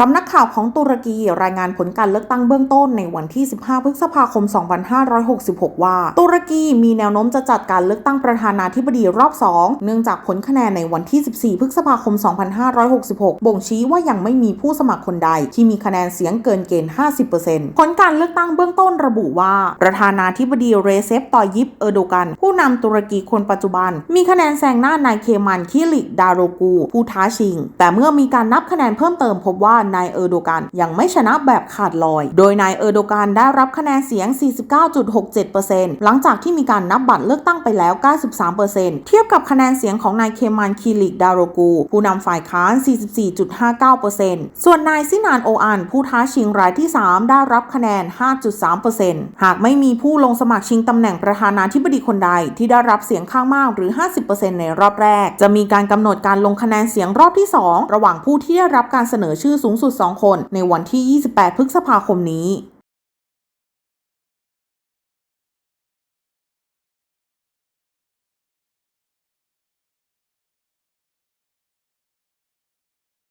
สำนักข่าวของตุรกีรายงานผลการเลือกตั้งเบื้องต้นในวันที่ 15 พฤษภาคม 2566 ว่า ตุรกีมีแนวโน้มจะจัดการเลือกตั้งประธานาธิบดีรอบ 2 เนื่องจากผลคะแนนในวันที่ 14 พฤษภาคม 2566 บ่งชี้ว่ายังไม่มีผู้สมัครคนใด ที่มีคะแนนเสียงเกินเกณฑ์ 50%ผลการเลือกตั้งเบื้องต้นระบุว่า ประธานาธิบดีเรเซปตอยิปเออร์โดกัน ผู้นำตุรกีคนปัจจุบัน มีคะแนนแซงหน้านายเคมันคิลิกดาโรกู ผู้ท้าชิง แต่เมื่อมีการนับคะแนนเพิ่มเติมพบว่านายเออร์โดกันยังไม่ชนะแบบขาดลอย โดยนายเออร์โดกันได้รับคะแนนเสียง 49.67%หลังจากที่มีการนับบัตรเลือกตั้งไปแล้ว 93%เทียบกับคะแนนเสียงของนายเคมันคิลิกดารกู ผู้นำฝ่ายค้าน 44.59%ส่วนนายซินานโออันผู้ท้าชิงรายที่ 3 ได้รับคะแนน 5.3%หากไม่มีผู้ลงสมัครชิงตำแหน่งประธานาธิบดีคนใดที่ได้รับเสียงข้างมากหรือ 50%ในรอบแรก จะมีการกำหนดการลงคะแนนเสียงรอบที่ 2 ระหว่างผู้ที่ได้รับการเสนอชื่อสูงงสุด 2 คนในวันที่ 28 พฤษภาคมนี้